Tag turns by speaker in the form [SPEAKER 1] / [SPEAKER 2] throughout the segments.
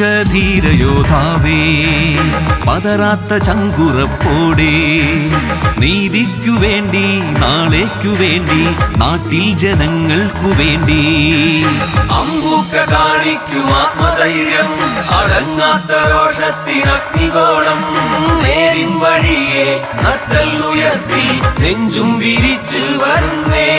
[SPEAKER 1] ധീരയോധാവേ പതരാത്ത ചങ്കുറപ്പോടെ നീതിക്കു വേണ്ടി നാളേക്കു വേണ്ടി നാട്ടിൽ ജനങ്ങൾക്കു വേണ്ടി.
[SPEAKER 2] അമ്പൂക്ക കാണിക്കും ആത്മധൈര്യം അടങ്ങാത്ത രോഷത്തിനഗ്നികോണം നേരിൻ വഴിയെ നട്ടല്ലുയർത്തി നെഞ്ചും വിരിച്ചു വരുന്നേ.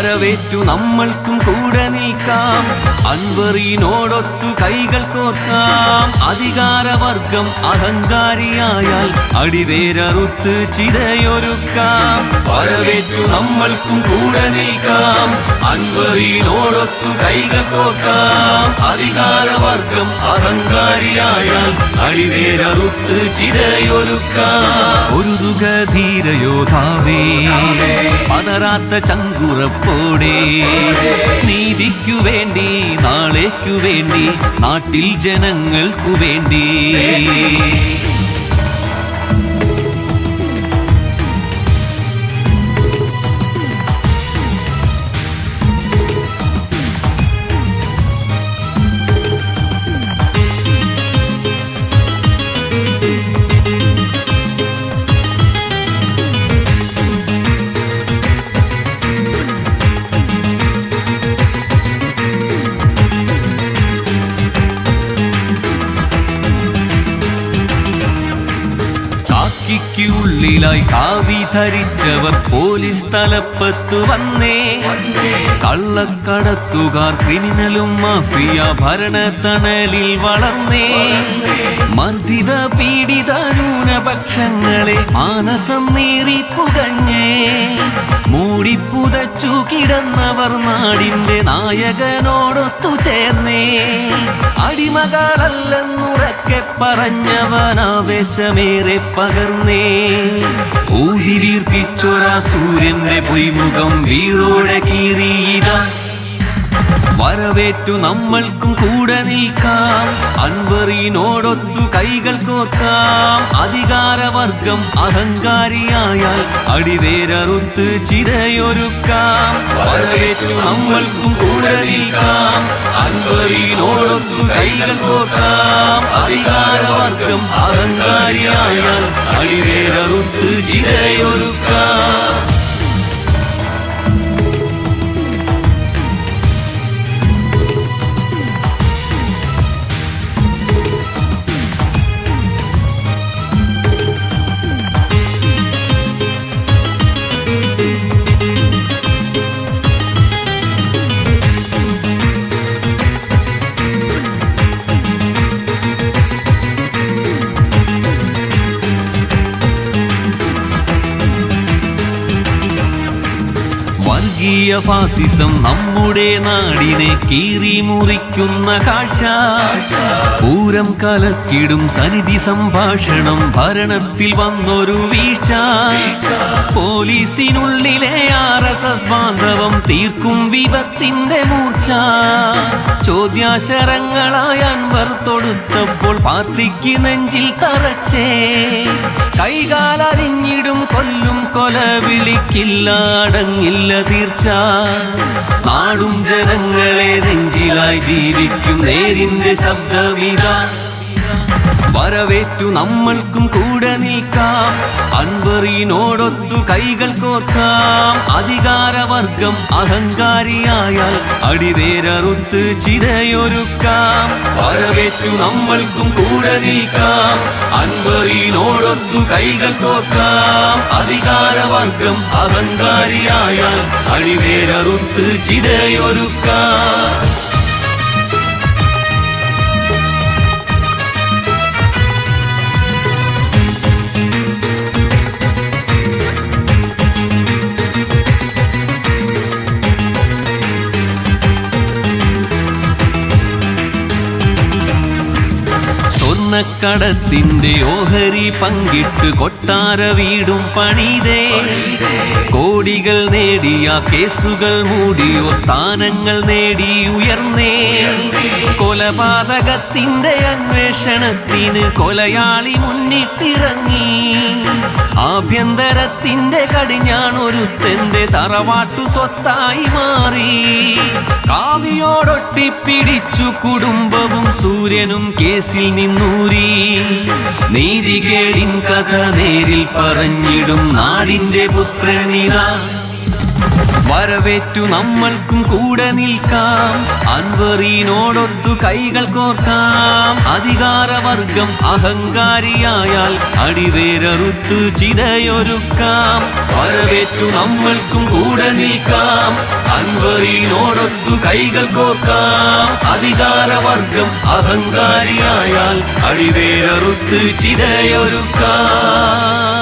[SPEAKER 1] വരവേറ്റു നമ്മൾക്കും കൂടെ നീക്കാം അൻവറിനോടൊത്തു കൈകൾ കോർക്കാം. അധികാരവർഗം അഹങ്കാരിയായാൽ അടിവേരറുത്ത് ചിതയൊരുക്കാം.
[SPEAKER 2] വരവേറ്റു നമ്മൾക്കും കൂടെ നീക്കാം അൻവറിനോടൊത്തു കൈകൾ കോർക്കാം. അധികാരവർഗം അഹങ്കാരിയായാൽ അടിവേരറുത്ത് ചിതയൊരുക്കാം.
[SPEAKER 1] ഒരു ധീരയോധാവേ പതറാത്ത ചങ്കുറപ്പോടെ നീതിക്കു വേണ്ടി നാളേക്കു വേണ്ടി നാട്ടിൽ ജനങ്ങൾക്കു വേണ്ടി. കാക്കിക്കുള്ളിലായി കാവി ധരിച്ചവർ പോലീസ് തലപ്പത്തു വന്നേ. കള്ളക്കടത്തുകാർ ക്രിമിനലും മാഫിയ ഭരണത്തണലിൽ വളർന്നേ. മർദ്ദിത പീഡിത ന്യൂനപക്ഷങ്ങളെ മാനസം നേറി പുകഞ്ഞേ. മൂടിപ്പുതച്ചു കിടന്നവർ നാടിന്റെ നായകനോടൊത്തു ചേർന്നേ. അടിമകളല്ലെന്നുറക്കെ പറഞ്ഞവനാവേശമേറെ പകർന്നേ. ഊതി വീർപ്പിച്ചൊരാ സൂര്യന്റെ പൊയ്മുഖം വീറോടെ കീറിയിത. വരവേറ്റു നമ്മൾക്കും കൂടെ നിൽക്കാം. അൻവറിനോടൊത്തു കൈകൾ കോക്കാം അധികാരവർഗം അഹങ്കാരിയായാൽ അടിവേരറുത്ത് ചിരയൊരുക്കാം വരവേറ്റു നമ്മൾക്കും കൂടെ നിൽക്കാം. അൻവറിനോടൊത്തു കൈകൾ കോക്കാം അധികാരവർഗം അഹങ്കാരിയായാൽ അടിവേരറുത്ത് ചിതയൊരുക്കാം. ഫാസിസം നമ്മുടെ നാടിനെ കീറി മുറിക്കുന്ന കാഴ്ച. പൂരം കലക്കിടും സന്നിധി സംഭാഷണം ഭരണത്തിൽ വന്നൊരു വീഴ്ച. പോലീസിനുള്ളിലെ ആർ എസ് എസ് ബാന്ധവം തീർക്കും വിപത്തിന്റെ മൂർച്ച. ചോദ്യാശരങ്ങളായ അൻവർ തൊടുത്തപ്പോൾ പാർട്ടിക്ക് നെഞ്ചിൽ തറച്ചേ. വിളിക്കില്ല അടങ്ങില്ല തീർച്ച. നാടും ജനങ്ങളെ നെഞ്ചിലായി ജീവിക്കും നേരിന്റെ ശബ്ദമിതാ. വരവേറ്റു നമ്മൾക്കും കൂടെ നീക്കാം അൻവറിനോടൊത്തു കൈകൾ കോർക്കാം. അധികാരവർഗം അഹങ്കാരിയായാൽ അടിവേരറുത്ത് ചിതയൊരുക്കാം. വരവേറ്റു നമ്മൾക്കും കൂടെ നീക്കാം അൻവറിനോടൊത്തു കൈകൾ കോർക്കാം. അധികാരവർഗം അഹങ്കാരിയായാൽ അടിവേരറുത്ത് ചിതയൊരുക്കാം. സ്വർണക്കടത്തിന്റെ ഓഹരി പങ്കിട്ട് കൊട്ടാര വീടും പണിതേ. കോടികൾ നേടിയ കേസുകൾ മൂടിയോ സ്ഥാനങ്ങൾ നേടി ഉയർന്നേ. കൊലപാതകത്തിന്റെ അന്വേഷണത്തിന് കൊലയാളി മുന്നിട്ടിറങ്ങി. ആഭ്യന്തര കടിഞ്ഞാണൊരു കടിഞ്ഞാണൊരുത്തന്റെ തറവാട്ടു സ്വത്തായി മാറി. കാവിയോടൊട്ടിപ്പിടിച്ചു കുടുംബവും സൂര്യനും കേസിൽ നിന്നൂരി നീതികേടിൻ കഥ നേരിൽ പറഞ്ഞിടും നാടിന്റെ പുത്രനിതാ. വരവേറ്റു നമ്മൾക്കും കൂടെ നിൽക്കാം. അൻവറീനോടൊത്തു കൈകൾ കോർക്കാം. അധികാരവർഗം അഹങ്കാരിയായാൽ അടിവേരറുത്തു ചിതയൊരുക്കാം. വരവേറ്റു നമ്മൾക്കും കൂടെ നിൽക്കാം. അൻവറീനോടൊത്തു കൈകൾ കോർക്കാം. അധികാരവർഗം അഹങ്കാരിയായാൽ അടിവേരറുത്ത് ചിതയൊരുക്കാം.